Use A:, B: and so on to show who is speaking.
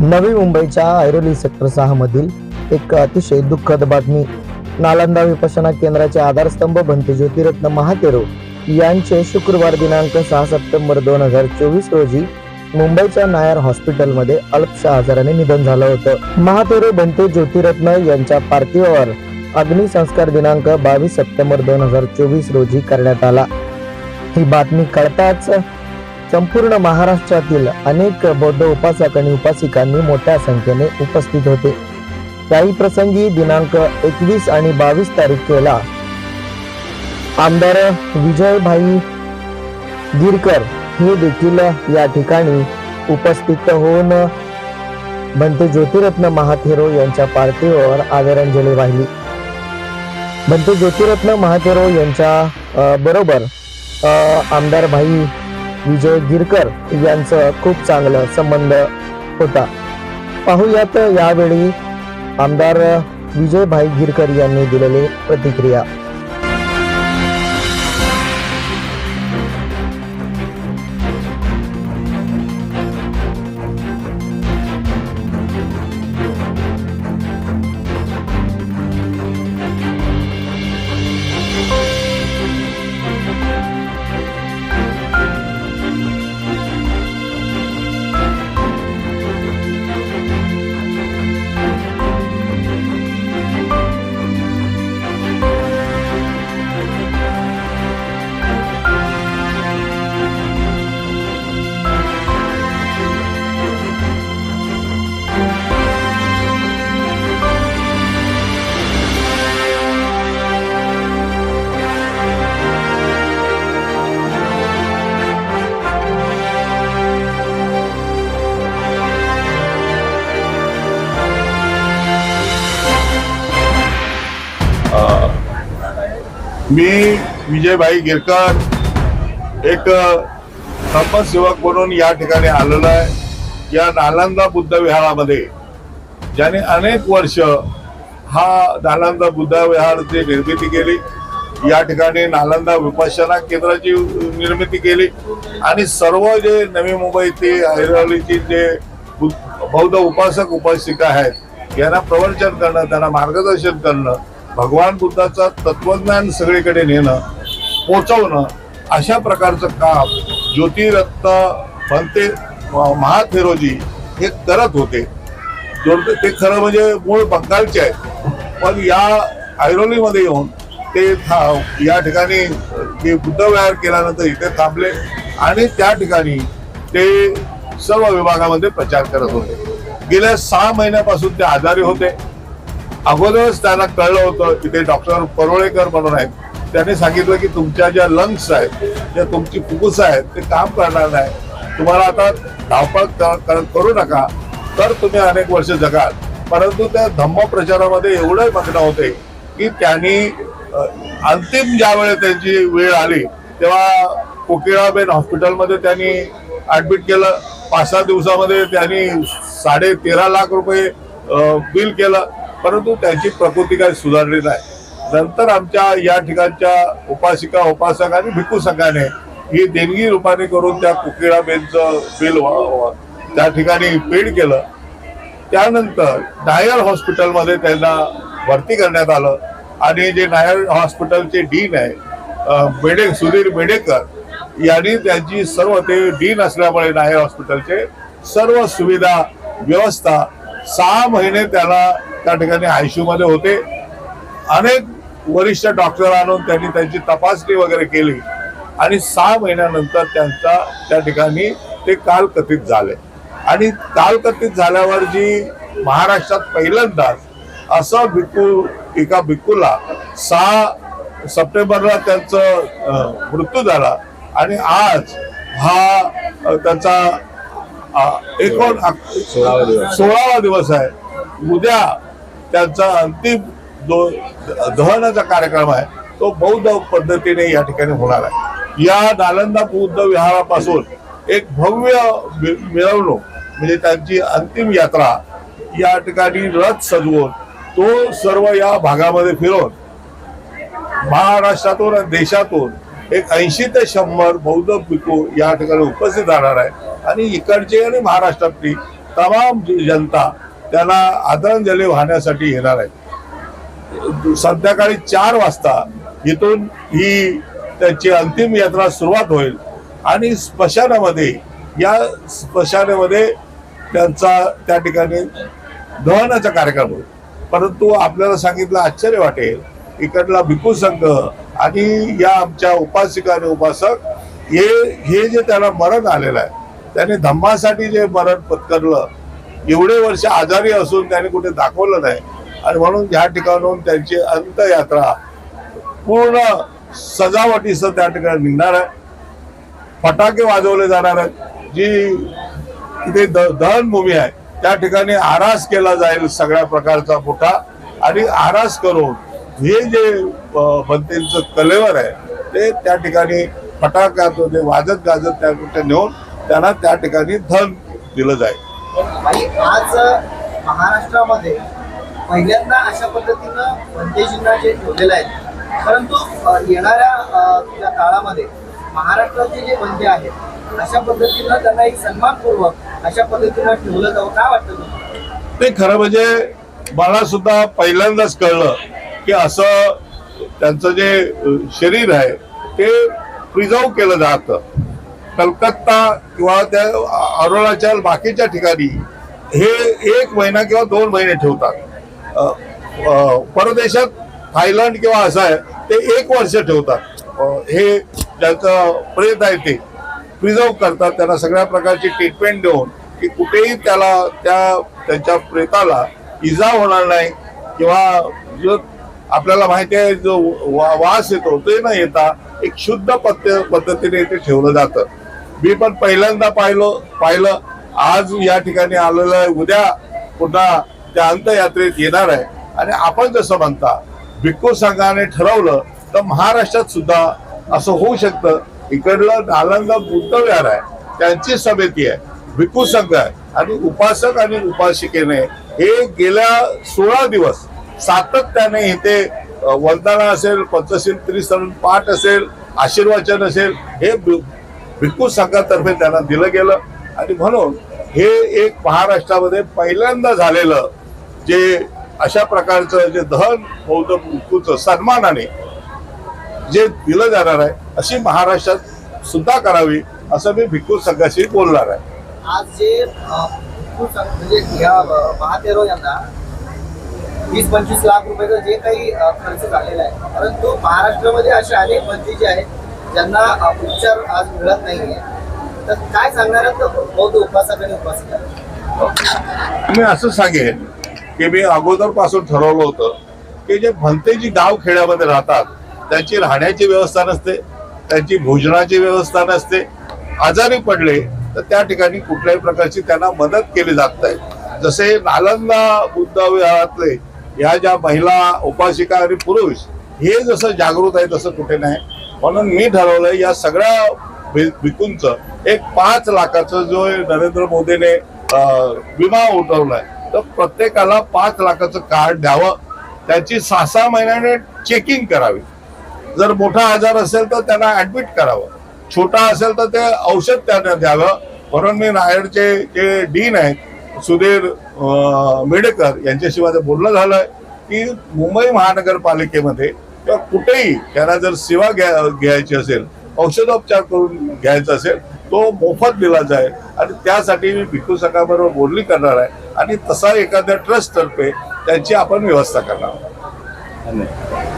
A: नवी मुंबईच्या ऐरोली सेक्टर सहा मधील एक अतिशय दुःखद बातमी. नालंदा विपशना केंद्राचे आधारस्तंभ बनते ज्योतिरत्न महातेरो यांचे शुक्रवार दिनांक सहा सप्टेंबर दोन हजार चोवीस रोजी मुंबईच्या नायर हॉस्पिटलमध्ये अल्पशा आजाराने निधन झालं होतं. महातेरो बनते ज्योतिरत्न यांच्या पार्थिवावर अग्निसंस्कार दिनांक बावीस सप्टेंबर दोन हजार चोवीस रोजी करण्यात आला. ही बातमी कळताच संपूर्ण महाराष्ट्रातील अनेक बौद्ध उपासक आणि उपासिकांनी मोठ्या संख्येने उपस्थित होते. काही प्रसंगी दिनांक एकवीस आणि बावीस तारखेला आमदार विजयभाई गिरकर हे देखील या ठिकाणी उपस्थित होऊन भंते ज्योतिरत्न महाथेरो यांच्या पार्थिवावर आदरांजली वाहिली. भंते ज्योतिरत्न महाथेरो यांच्या बरोबर आमदार भाई विजय गिरकर यांचं खूप चांगलं संबंध होता. पाहूयात यावेळी आमदार विजयभाई गिरकर यांनी दिलेली प्रतिक्रिया.
B: मी विजयभाई गिरकर एक समाजसेवक म्हणून या ठिकाणी आलेलो आहे. या नालंदा बुद्ध विहारामध्ये ज्याने अनेक वर्ष हा नालंदा बुद्ध विहारची निर्मिती केली. या ठिकाणी नालंदा विपासना केंद्राची निर्मिती केली. आणि सर्व जे नवी मुंबईची ऐरोलीची जे बौद्ध उपासक उपासिका आहेत यांना प्रवचन करणं त्यांना मार्गदर्शन करणं भगवान बुद्धाचं तत्वज्ञान सगळीकडे नेणं पोचवणं अशा प्रकारचं काम ज्योतिरत्न भंते महाथेरोजी हे करत होते. ते खरं म्हणजे मूळ बंगालचे आहेत. पण या ऐरोलीमध्ये येऊन ते था- या ठिकाणी जे बुद्ध केल्यानंतर इथे थांबले आणि त्या ठिकाणी ते सर्व विभागामध्ये प्रचार करत होते. गेल्या सहा महिन्यापासून ते आजारी होते. अगोदरच त्यांना कळलं होतं की ते डॉक्टर परोळेकर म्हणून आहेत. त्यांनी सांगितलं की तुमच्या ज्या लंग्स आहेत ज्या तुमची फुफ्फुस आहेत ते काम करणार नाही. तुम्हाला आता धावपळ करू नका. तर तुम्ही अनेक वर्ष जगाल. परंतु त्या धम्म प्रचारामध्ये एवढं मग्न होते की त्यांनी अंतिम ज्या वेळेस त्यांची वेळ आली तेव्हा कोकिळाबेन हॉस्पिटलमध्ये त्यांनी ऍडमिट केलं. पाच सहा दिवसामध्ये त्यांनी साडे तेरा लाख रुपये बिल केलं. परंतु त्यांची प्रकृती काही सुधारली नाही. नंतर आमच्या या ठिकाणच्या उपासिका उपासक आणि भिक्खू संघाने ही देणगी रूपाने करून त्या कुकिळा बेनचं बिल त्या ठिकाणी पेड केलं. त्यानंतर नायर हॉस्पिटलमध्ये त्यांना भरती करण्यात आलं. आणि जे नायर हॉस्पिटलचे डीन आहे बेडे सुधीर बेडेकर यांनी त्यांची सर्व ते डीन असल्यामुळे नायर हॉस्पिटलचे सर्व सुविधा व्यवस्था सहा महिने त्याला त्या ठिकाणी आयसीयू मध्ये होते. अनेक वरिष्ठ डॉक्टर आणून त्यांनी त्यांची तपासणी वगैरे केली. आणि सहा महिन्यानंतर त्यांचा त्या ठिकाणी ते काल कथित झाले. आणि काल कथित झाल्यावर जी महाराष्ट्रात पहिल्यांदाच असं भिक्खू एका भिक्खूला सहा सप्टेंबरला त्यांचं मृत्यू झाला. आणि आज हा त्यांचा एकोण सोळावा दिवस आहे. उद्या त्यांचा अंतिम जो दहनाचा कार्यक्रम आहे तो बौद्ध पद्धतीने या ठिकाणी होणार आहे. या नालंदा बौद्ध विहारापासून एक भव्य मिरवणूक म्हणजे त्यांची अंतिम यात्रा या ठिकाणी रथ सजवून तो सर्व या भागामध्ये फिरवून महाराष्ट्रातून आणि देशातून एक ऐंशी ते शंभर बौद्ध पिकू या ठिकाणी उपस्थित राहणार आहे. आणि इकडचे आणि महाराष्ट्रातली तमाम जनता त्यांना आदरांजली वाहण्यासाठी येणार आहे संध्याकाळी चार वाजता इथून ही त्याची अंतिम यात्रा सुरुवात होईल आणि स्मशानामध्ये या स्मशानामध्ये त्यांचा त्या ठिकाणी दहनाचा कार्यक्रम होईल. परंतु आपल्याला सांगितलं आश्चर्य वाटेल इकडला भिकू संघ आणि या आमच्या उपासिका आणि उपासक हे हे जे त्याला मरण आलेलं आहे त्याने धम्मासाठी जे मरण पत्करलं एवढे वर्ष आजारी असून त्याने कुठे दाखवलं नाही. आणि म्हणून ह्या ठिकाणून त्यांची अंतयात्रा पूर्ण सजावटीसह त्या ठिकाणी निघणार आहे. फटाके वाजवले जाणार आहेत. जी तिथे द- दहनभूमी आहे त्या ठिकाणी आरास केला जाईल सगळ्या प्रकारचा मोठा. आणि आरास करून हे जे अ, कलेवर आहे ते त्या ठिकाणी फटाक्यात वाजत गाजत त्या ठिकाणी नेऊन त्यांना त्या ठिकाणी धन दिलं जाईल.
C: भाई आज महाराष्ट्रामध्ये पहिल्यांदा अशा पद्धतीनं बंदेजींना जे ठेवलेलं आहे परंतु येणाऱ्या काळामध्ये महाराष्ट्राचे जे वंदे आहेत अशा पद्धतीनं त्यांना एक सन्मानपूर्वक अशा पद्धतीनं ठेवलं जावं. काय वाटतं तुम्हाला?
B: ते खरं म्हणजे मला सुद्धा पहिल्यांदाच कळलं की असं त्यांचं जे शरीर आहे ते प्रिझर्व केलं जातं. कलकत्ता किंवा त्या अरुणाचल बाकीच्या ठिकाणी हे एक महिना किंवा दोन महिने ठेवतात. परदेशात थायलंड किंवा असं आहे ते एक वर्ष ठेवतात. हे ज्याचं प्रेत आहे ते प्रिझर्व करतात त्यांना सगळ्या प्रकारची ट्रीटमेंट देऊन की कुठेही त्याला त्या त्यांच्या प्रेताला इजा होणार नाही किंवा जो आपल्याला माहिती आहे जो वा- वास येतो ते न येता एक शुद्ध पद्धत पद्धतीने ते ठेवलं जातं. मी पण पहिल्यांदा पाहिलो पाहिलं. आज या ठिकाणी आलेलं आहे. उद्या पुन्हा त्या अंतयात्रेत येणार आहे. आणि आपण जसं म्हणता भिक्खू संघाने ठरवलं तर महाराष्ट्रात सुद्धा असं होऊ शकतं. इकडलं नालंदा बुद्धविहार आहे. त्यांची समिती आहे. भिक्खू संघ आहे. आणि उपासक आणि उपासिकेने हे गेल्या सोळा दिवस सातत्याने इथे वंदना असेल पंचशील त्रिसरण पाठ असेल आशीर्वाचन असेल हे भिक्खू संघातर्फे त्यांना दिलं गेलं. आणि म्हणून हे एक महाराष्ट्रामध्ये पहिल्यांदा झालेलं जे अशा प्रकारचं जे दहन बौद्ध भिक्खूचं सन्मानाने जे दिलं जाणार आहे अशी महाराष्ट्रात सुद्धा करावी असं मी भिक्खू संघाशी बोलणार आहे.
C: आज जे म्हणजे या महातेरो यांना वीस पंचवीस लाख रुपयाचा जे काही खर्च झालेला आहे. परंतु महाराष्ट्रामध्ये असे अनेक मंत्री जे आहेत ज्यांना उपचार आज मिळत नाहीये. तर काय सांगणार बौद्ध उपासक आणि उपासिका.
B: मी असं सांगेन की मी अगोदरपासून ठरवलं होतं की जे भलते जी गाव खेड्यामध्ये राहतात त्यांची राहण्याची व्यवस्था नसते त्यांची भोजनाची व्यवस्था नसते आजारी पडले तर त्या ठिकाणी कुठल्याही प्रकारची त्यांना मदत केली जात नाही. जसे नालंदा बुद्ध विहारातले ह्या ज्या महिला उपासिका आणि पुरुष हे जसं जागृत आहे तसं कुठे नाही. म्हणून मी ठरवलं या सगळ्या भि- एक पाच लाखाचं जो नरेंद्र मोदीने विमा उठवलाय तर प्रत्येकाला पाच लाखाचं कार्ड द्यावं त्याची सहा सहा महिन्याने चेकिंग करावी. जर मोठा आजार असेल तर त्यांना ऍडमिट करावं. छोटा असेल तर ते औषध त्यांना द्यावं. म्हणून मी नायडचे जे डीन आहेत सुधीर मेडेकर यांच्याशी माझं बोलणं झालंय की मुंबई महानगरपालिकेमध्ये किंवा कुठेही त्यांना जर सेवा घ्या घ्यायची असेल औषधोपचार करून घ्यायचा असेल तो मोफत दिला जाईल आणि त्यासाठी मी भिक्खू सकाबरोबर बोलणी करणार आहे. आणि तसा एखाद्या ट्रस्ट तर्फे त्यांची आपण व्यवस्था करणार आहोत.
D: धन्यवाद.